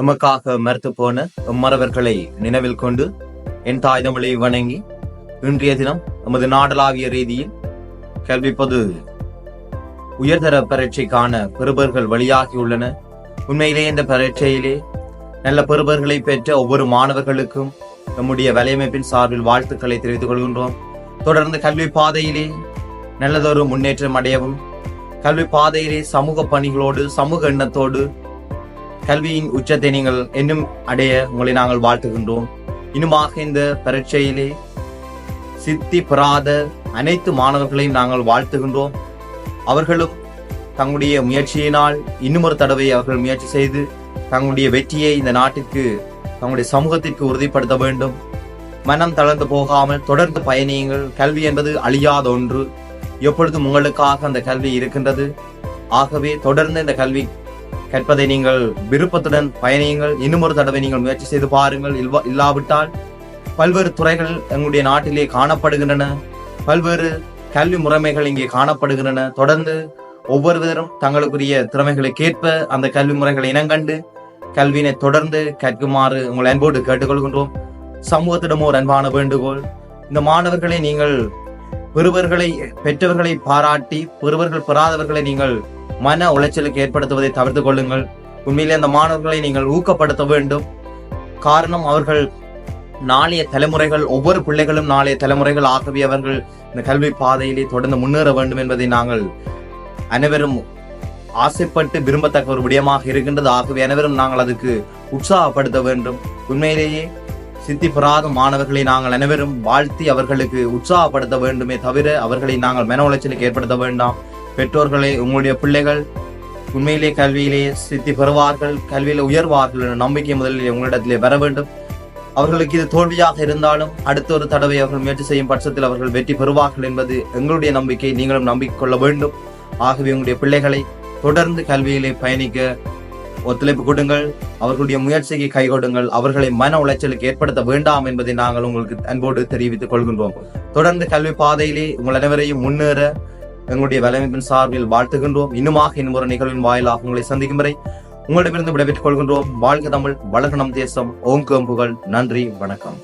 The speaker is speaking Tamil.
எமக்காக மறுத்து போன எம்மறவர்களை நினைவில் கொண்டு என் தாய் தமிழை வணங்கி இன்றைய தினம் நமது நாடளாவிய ரீதியில் கல்வி பொது உயர்தர பரீட்சைக்கான பெறுபர்கள் வெளியாகியுள்ளன உண்மையிலே இந்த பரீட்சையிலே நல்ல பெறுபர்களை பெற்ற ஒவ்வொரு மாணவர்களுக்கும் நம்முடைய வலையமைப்பின் சார்பில் வாழ்த்துக்களை தெரிவித்துக் கொள்கின்றோம். தொடர்ந்து கல்வி பாதையிலே நல்லதொரு முன்னேற்றம் அடையவும் கல்வி பாதையிலே சமூக பணிகளோடு சமூக எண்ணத்தோடு கல்வியின் உச்சத்தை நீங்கள் இன்னும் அடைய உங்களை நாங்கள் வாழ்த்துகின்றோம். இன்னுமாக இந்த பரீட்சையிலே சித்தி பெறாத அனைத்து மாணவர்களையும் நாங்கள் வாழ்த்துகின்றோம். அவர்களும் தங்களுடைய முயற்சியினால் இன்னுமொரு தடவை அவர்கள் முயற்சி செய்து தங்களுடைய வெற்றியை இந்த நாட்டிற்கு தங்களுடைய சமூகத்திற்கு உறுதிப்படுத்த வேண்டும். மனம் தளர்ந்து போகாமல் தொடர்ந்து பயணியுங்கள். கல்வி என்பது அழியாத ஒன்று. எப்பொழுதும் உங்களுக்காக அந்த கல்வி இருக்கின்றது. ஆகவே தொடர்ந்து இந்த கல்வி கற்பதை நீங்கள் விருப்பத்துடன் பயணியுங்கள். இன்னும் ஒரு தடவை நீங்கள் முயற்சி செய்து பாருங்கள். இல்வா- இல்லாவிட்டால் பல்வேறு துறைகள் எங்களுடைய நாட்டிலே காணப்படுகின்றன. பல்வேறு கல்வி முறைமைகள் இங்கே காணப்படுகின்றன. தொடர்ந்து ஒவ்வொருவரும் தங்களுக்குரிய திறமைகளுக்கேற்ப அந்த கல்வி முறைகளை இனங்கண்டு கல்வியினை தொடர்ந்து கற்குமாறு உங்கள் அன்போடு கேட்டுக்கொள்கின்றோம். சமூகத்திடம் ஒரு அன்பான வேண்டுகோள். இந்த மாணவர்களை நீங்கள் பெறுவர்களை பெற்றவர்களை பாராட்டி பெறுவர்கள் பெறாதவர்களை நீங்கள் மன உளைச்சலுக்கு ஏற்படுத்துவதை தவிர்த்து கொள்ளுங்கள். உண்மையிலே அந்த மாணவர்களை நீங்கள் ஊக்கப்படுத்த வேண்டும். காரணம் அவர்கள் நாளைய தலைமுறைகள் ஒவ்வொரு பிள்ளைகளும் நாளைய தலைமுறைகள் ஆகவே அவர்கள் இந்த கல்வி பாதையிலே தொடர்ந்து முன்னேற வேண்டும் என்பதை நாங்கள் அனைவரும் ஆசைப்பட்டு விரும்பத்தக்க ஒரு விடயமாக இருக்கின்றது. ஆகவே அனைவரும் நாங்கள் அதுக்கு உற்சாகப்படுத்த வேண்டும். உண்மையிலேயே சித்தி பெறாத மாணவர்களை நாங்கள் அனைவரும் வாழ்த்தி அவர்களுக்கு உற்சாகப்படுத்த வேண்டுமே தவிர அவர்களை நாங்கள் மன உளைச்சலுக்கு ஏற்படுத்த வேண்டாம். பெற்றோர்களை உங்களுடைய பிள்ளைகள் உண்மையிலே கல்வியிலே சித்தி பெறுவார்கள் கல்வியில உயர்வார்கள் என்ற நம்பிக்கை முதலில் உங்களிடத்திலே வர வேண்டும். அவர்களுக்கு இது தோல்வியாக இருந்தாலும் அடுத்த ஒரு தடவை அவர்கள் முயற்சி செய்யும் பட்சத்தில் அவர்கள் வெற்றி பெறுவார்கள் என்பது எங்களுடைய நம்பிக்கை நீங்களும் நம்பிக்கொள்ள வேண்டும். ஆகவே உங்களுடைய பிள்ளைகளை தொடர்ந்து கல்வியிலே பயணிக்க ஒத்துழைப்பு கொடுங்கள். அவர்களுடைய முயற்சிக்கு கை கொடுங்கள். அவர்களை மன உளைச்சலுக்கு ஏற்படுத்த வேண்டாம் என்பதை நாங்கள் உங்களுக்கு அன்போடு தெரிவித்துக் கொள்கின்றோம். தொடர்ந்து கல்வி பாதையிலே உங்கள் அனைவரையும் முன்னேற எங்களுடைய வலையமைப்பின் சார்பில் வாழ்த்துகின்றோம். இன்னுமாக இன்னும் ஒரு நிகழ்வின் வாயிலாக உங்களை சந்திக்கும் வரை உங்களிடமிருந்து விடைபெற்றுக் கொள்கின்றோம். வாழ்க தமிழ் வளர்க நம் தேசம். ஓம் நன்றி வணக்கம்.